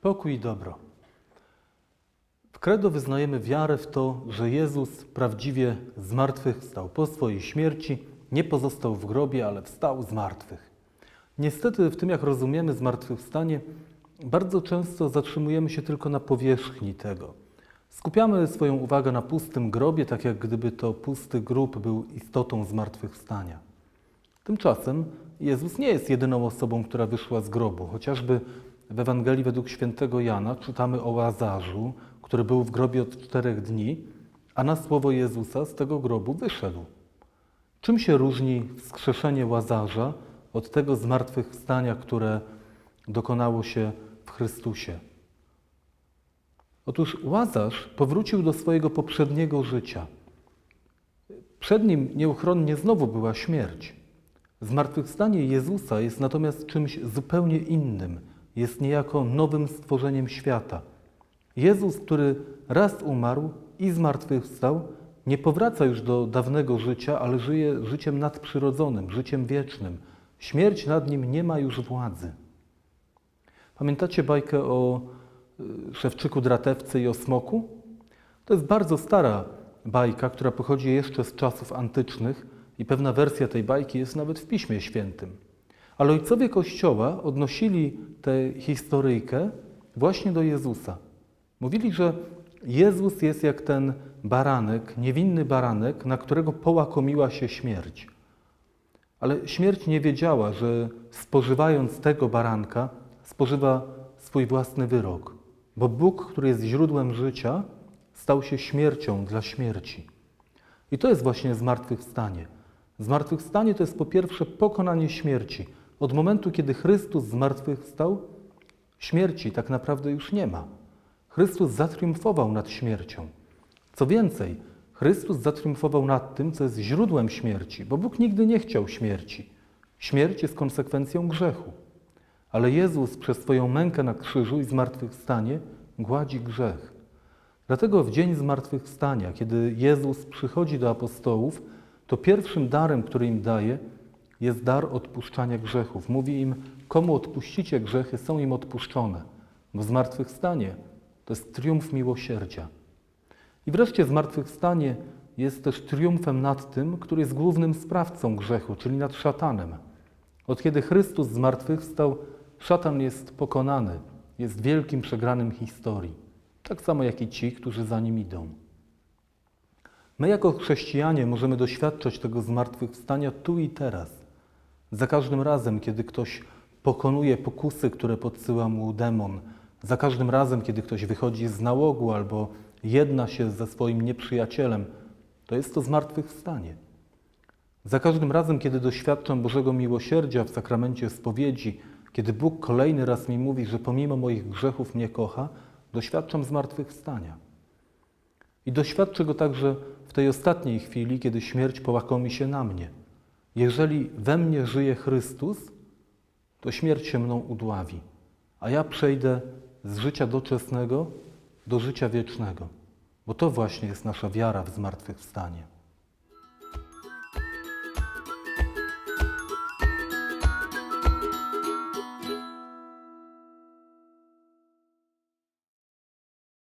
Pokój i dobro. W credo wyznajemy wiarę w to, że Jezus prawdziwie zmartwychwstał. Po swojej śmierci nie pozostał w grobie, ale wstał z martwych. Niestety w tym, jak rozumiemy zmartwychwstanie, bardzo często zatrzymujemy się tylko na powierzchni tego. Skupiamy swoją uwagę na pustym grobie, tak jak gdyby to pusty grób był istotą zmartwychwstania. Tymczasem Jezus nie jest jedyną osobą, która wyszła z grobu. Chociażby w Ewangelii według świętego Jana czytamy o Łazarzu, który był w grobie od czterech dni, a na słowo Jezusa z tego grobu wyszedł. Czym się różni wskrzeszenie Łazarza od tego zmartwychwstania, które dokonało się w Chrystusie? Otóż Łazarz powrócił do swojego poprzedniego życia. Przed nim nieuchronnie znowu była śmierć. Zmartwychwstanie Jezusa jest natomiast czymś zupełnie innym. Jest niejako nowym stworzeniem świata. Jezus, który raz umarł i zmartwychwstał, nie powraca już do dawnego życia, ale żyje życiem nadprzyrodzonym, życiem wiecznym. Śmierć nad nim nie ma już władzy. Pamiętacie bajkę o y, szewczyku dratewce i o smoku? To jest bardzo stara bajka, która pochodzi jeszcze z czasów antycznych i pewna wersja tej bajki jest nawet w Piśmie Świętym. Ale ojcowie Kościoła odnosili tę historyjkę właśnie do Jezusa. Mówili, że Jezus jest jak ten baranek, niewinny baranek, na którego połakomiła się śmierć. Ale śmierć nie wiedziała, że spożywając tego baranka, spożywa swój własny wyrok, bo Bóg, który jest źródłem życia, stał się śmiercią dla śmierci. I to jest właśnie zmartwychwstanie. Zmartwychwstanie to jest po pierwsze pokonanie śmierci. Od momentu, kiedy Chrystus zmartwychwstał, śmierci tak naprawdę już nie ma. Chrystus zatriumfował nad śmiercią. Co więcej, Chrystus zatriumfował nad tym, co jest źródłem śmierci, bo Bóg nigdy nie chciał śmierci. Śmierć jest konsekwencją grzechu. Ale Jezus przez swoją mękę na krzyżu i zmartwychwstanie gładzi grzech. Dlatego w dzień zmartwychwstania, kiedy Jezus przychodzi do apostołów, to pierwszym darem, który im daje, jest dar odpuszczania grzechów. Mówi im, komu odpuścicie grzechy, są im odpuszczone. Bo zmartwychwstanie to jest triumf miłosierdzia. I wreszcie zmartwychwstanie jest też triumfem nad tym, który jest głównym sprawcą grzechu, czyli nad szatanem. Od kiedy Chrystus zmartwychwstał, szatan jest pokonany, jest wielkim przegranym historii. Tak samo jak i ci, którzy za nim idą. My jako chrześcijanie możemy doświadczać tego zmartwychwstania tu i teraz. Za każdym razem, kiedy ktoś pokonuje pokusy, które podsyła mu demon, za każdym razem, kiedy ktoś wychodzi z nałogu albo jedna się ze swoim nieprzyjacielem, to jest to zmartwychwstanie. Za każdym razem, kiedy doświadczam Bożego miłosierdzia w sakramencie spowiedzi, kiedy Bóg kolejny raz mi mówi, że pomimo moich grzechów mnie kocha, doświadczam zmartwychwstania. I doświadczę go także w tej ostatniej chwili, kiedy śmierć połakomi się na mnie. Jeżeli we mnie żyje Chrystus, to śmierć się mną udławi, a ja przejdę z życia doczesnego do życia wiecznego, bo to właśnie jest nasza wiara w zmartwychwstanie.